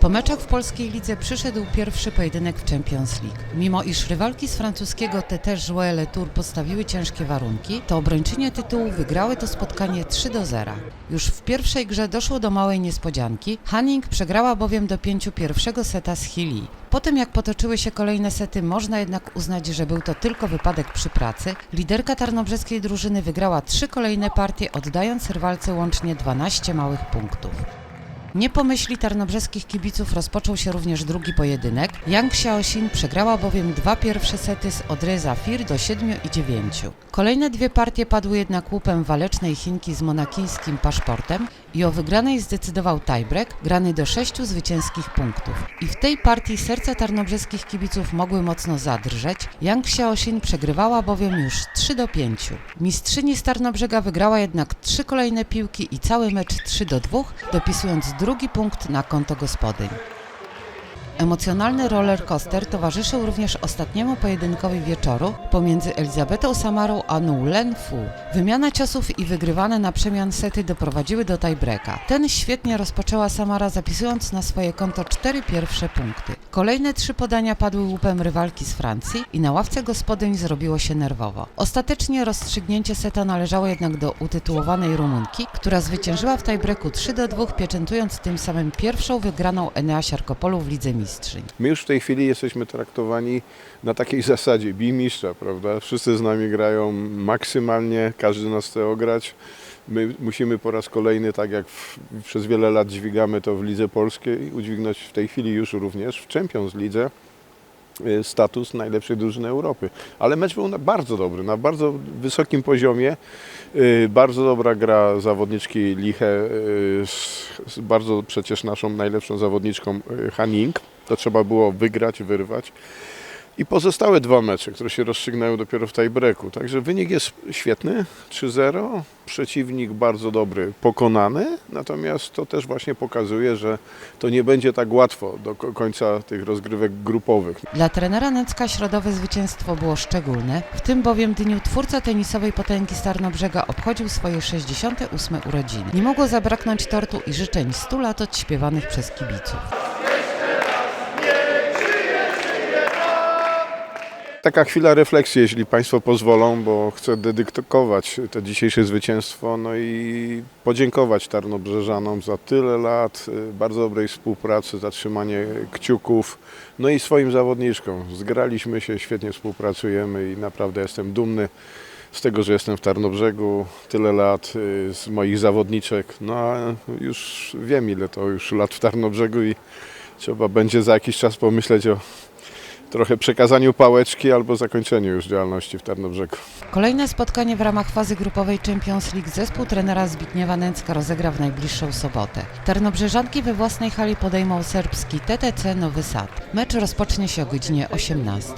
Po meczach w polskiej lidze przyszedł pierwszy pojedynek w Champions League. Mimo iż rywalki z francuskiego Jouer Le Tour postawiły ciężkie warunki, to obrończynie tytułu wygrały to spotkanie 3 do 0. Już w pierwszej grze doszło do małej niespodzianki. Hanning przegrała bowiem do pięciu pierwszego seta z Chili. Po tym jak potoczyły się kolejne sety, można jednak uznać, że był to tylko wypadek przy pracy. Liderka tarnobrzeskiej drużyny wygrała trzy kolejne partie, oddając rywalce łącznie 12 małych punktów. Nie po myśli tarnobrzeskich kibiców rozpoczął się również drugi pojedynek. Yang Xiaoxin przegrała bowiem dwa pierwsze sety z Odry Zafir do 7 i 9. Kolejne dwie partie padły jednak łupem walecznej Chinki z monakijskim paszportem i o wygranej zdecydował tiebreak, grany do sześciu zwycięskich punktów. I w tej partii serca tarnobrzeskich kibiców mogły mocno zadrżeć. Yang Xiaoxin przegrywała bowiem już 3 do 5. Mistrzyni z Tarnobrzega wygrała jednak trzy kolejne piłki i cały mecz 3 do 2, dopisując drugi punkt na konto gospodyń. Emocjonalny roller coaster towarzyszył również ostatniemu pojedynkowi wieczoru pomiędzy Elizabetą Samarą a Nu Len Fu. Wymiana ciosów i wygrywane na przemian sety doprowadziły do tiebreaka. Ten świetnie rozpoczęła Samara zapisując na swoje konto cztery pierwsze punkty. Kolejne trzy podania padły łupem rywalki z Francji i na ławce gospodyń zrobiło się nerwowo. Ostatecznie rozstrzygnięcie seta należało jednak do utytułowanej Rumunki, która zwyciężyła w tiebreaku 3 do 2, pieczętując tym samym pierwszą wygraną Enea Siarkopolu w Lidze Mistrzyń. My już w tej chwili jesteśmy traktowani na takiej zasadzie bij mistrza, prawda? Wszyscy z nami grają maksymalnie, każdy nas chce ograć. My musimy po raz kolejny, tak jak w, przez wiele lat dźwigamy to w Lidze Polskiej, udźwignąć w tej chwili już również w Champions Lidze y, status najlepszej drużyny Europy. Ale mecz był bardzo dobry, na bardzo wysokim poziomie. Y, Bardzo dobra gra zawodniczki Liche y, z, bardzo przecież naszą najlepszą zawodniczką Hanning. To trzeba było wygrać, wyrwać. I pozostałe dwa mecze, które się rozstrzygnęły dopiero w tiebreaku. Także wynik jest świetny, 3-0. Przeciwnik bardzo dobry, pokonany. Natomiast to też właśnie pokazuje, że to nie będzie tak łatwo do ko- końca tych rozgrywek grupowych. Dla trenera Necka środowe zwycięstwo było szczególne. W tym bowiem dniu twórca tenisowej potęgi z Tarnobrzega obchodził swoje 68 urodziny. Nie mogło zabraknąć tortu i życzeń 100 lat odśpiewanych przez kibiców. Taka chwila refleksji, jeśli Państwo pozwolą, bo chcę dedykować to dzisiejsze zwycięstwo, no i podziękować Tarnobrzeżanom za tyle lat y, bardzo dobrej współpracy, za trzymanie kciuków, no i swoim zawodniczkom. Zgraliśmy się, świetnie współpracujemy i naprawdę jestem dumny z tego, że jestem w Tarnobrzegu. Tyle lat, y, z moich zawodniczek, no a już wiem ile to już lat w Tarnobrzegu i trzeba będzie za jakiś czas pomyśleć o trochę przekazaniu pałeczki albo zakończeniu już działalności w Tarnobrzegu. Kolejne spotkanie w ramach fazy grupowej Champions League zespół trenera Zbigniewa Nęcka rozegra w najbliższą sobotę. Tarnobrzeżanki we własnej hali podejmą serbski TTC Nowy Sad. Mecz rozpocznie się o godzinie 18.